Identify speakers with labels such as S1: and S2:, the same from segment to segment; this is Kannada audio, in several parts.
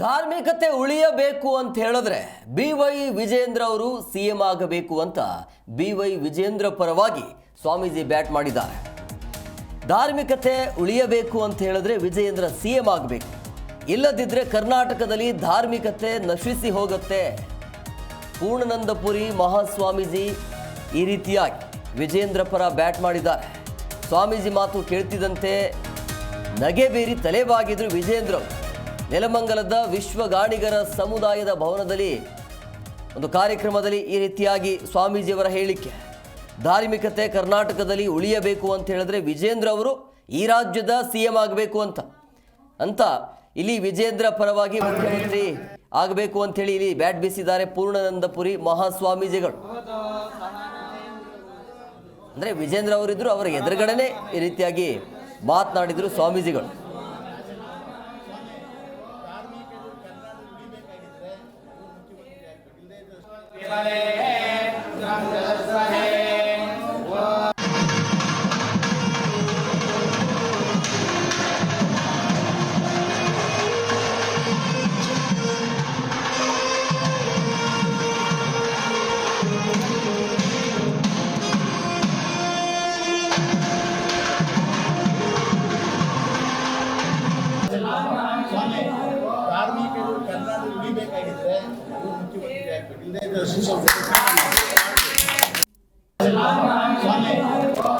S1: ಧಾರ್ಮಿಕತೆ ಉಳಿಯಬೇಕು ಅಂತ ಹೇಳಿದ್ರೆ ಬಿ ವೈ ವಿಜೇಂದ್ರ ಅವರು ಸಿ ಎಂ ಆಗಬೇಕು ಅಂತ ಬಿ ವೈ ವಿಜೇಂದ್ರ ಪರವಾಗಿ ಸ್ವಾಮೀಜಿ ಬ್ಯಾಟ್ ಮಾಡಿದ್ದಾರೆ. ಧಾರ್ಮಿಕತೆ ಉಳಿಯಬೇಕು ಅಂತ ಹೇಳಿದ್ರೆ ವಿಜಯೇಂದ್ರ ಸಿ ಎಂ ಆಗಬೇಕು. ಇಲ್ಲದಿದ್ದರೆ ಕರ್ನಾಟಕದಲ್ಲಿ ಧಾರ್ಮಿಕತೆ ನಶಿಸಿ ಹೋಗುತ್ತೆ. ಪೂರ್ಣನಂದಪುರಿ ಮಹಾಸ್ವಾಮೀಜಿ ಈ ರೀತಿಯಾಗಿ ವಿಜೇಂದ್ರ ಪರ ಬ್ಯಾಟ್ ಮಾಡಿದ್ದಾರೆ. ಸ್ವಾಮೀಜಿ ಮಾತು ಕೇಳ್ತಿದ್ದಂತೆ ನಗೆ ಬೀರಿ ತಲೆಬಾಗಿದ್ರು ವಿಜೇಂದ್ರ ಅವರು. ನೆಲಮಂಗಲದ ವಿಶ್ವ ಗಾಣಿಗರ ಸಮುದಾಯದ ಭವನದಲ್ಲಿ ಒಂದು ಕಾರ್ಯಕ್ರಮದಲ್ಲಿ ಈ ರೀತಿಯಾಗಿ ಸ್ವಾಮೀಜಿಯವರ ಹೇಳಿಕೆ. ಧಾರ್ಮಿಕತೆ ಕರ್ನಾಟಕದಲ್ಲಿ ಉಳಿಯಬೇಕು ಅಂತ ಹೇಳಿದ್ರೆ ವಿಜೇಂದ್ರ ಅವರು ಈ ರಾಜ್ಯದ ಸಿ ಎಂ ಆಗಬೇಕು ಅಂತ. ಅಂತ ಇಲ್ಲಿ ವಿಜೇಂದ್ರ ಪರವಾಗಿ ಮುಖ್ಯಮಂತ್ರಿ ಆಗಬೇಕು ಅಂತ ಹೇಳಿ ಇಲ್ಲಿ ಬ್ಯಾಟ್ ಬೀಸಿದ್ದಾರೆ ಪೂರ್ಣಾನಂದಪುರಿ ಮಹಾಸ್ವಾಮೀಜಿಗಳು. ಅಂದ್ರೆ ವಿಜೇಂದ್ರ ಅವರಿದ್ರು ಅವರ ಎದುರುಗಡೆನೇ ಈ ರೀತಿಯಾಗಿ ಮಾತನಾಡಿದ್ರು ಸ್ವಾಮೀಜಿಗಳು.
S2: Vale.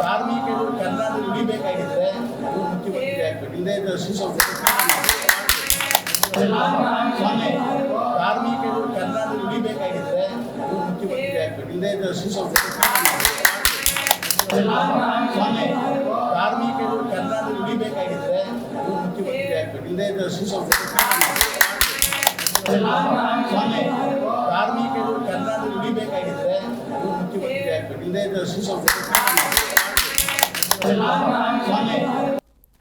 S2: ಕಾರ್ಮಿಕರು ಕನ್ನಡ ಉಳಿಬೇಕಾಗಿದ್ರೆ ಇವ್ರು ಮುಖ್ಯಮಂತ್ರಿ ಆಗ್ಬೇಕು ಇಲ್ಲದೇ ಇದ್ರೆ ಸುಸಂಸ್ಕೃತಿ ಸ್ವಾಮಿ ಕಾರ್ಮಿಕರು ಕನ್ನಡ ಉಳಿಬೇಕಾಗಿದ್ರೆ ಇವ್ರು ಮುಖ್ಯಮಂತ್ರಿ ಆಗ್ಬೇಕು ಇಲ್ಲದೇ ಇದ್ರೆ ಸುಸಂಸ್ಕೃತಿ ಸ್ವಾಮಿ ಕಾರ್ಮಿಕರು ಕನ್ನಡ ಉಳಿಬೇಕಾಗಿದ್ರೆ ಇವ್ರು ಮುಖ್ಯಮಂತ್ರಿ ಆಗ್ಬೇಕು ಇಲ್ಲದೇ ಇದ್ರೆ ಸುಸಂಸ್ಕೃತಿ ಸ್ವಾಮಿ ಕಾರ್ಮಿಕರು ಕನ್ನಡ ಉಳಿಬೇಕಾಗಿದ್ರೆ ಇವ್ರು ಮುಖ್ಯಮಂತ್ರಿ ಆಗ್ಬೇಕು ಇಲ್ಲದೇ ಇದ್ರೆ ಸುಸಂಸ್ಕೃತಿ ಸ್ವಾಮಿ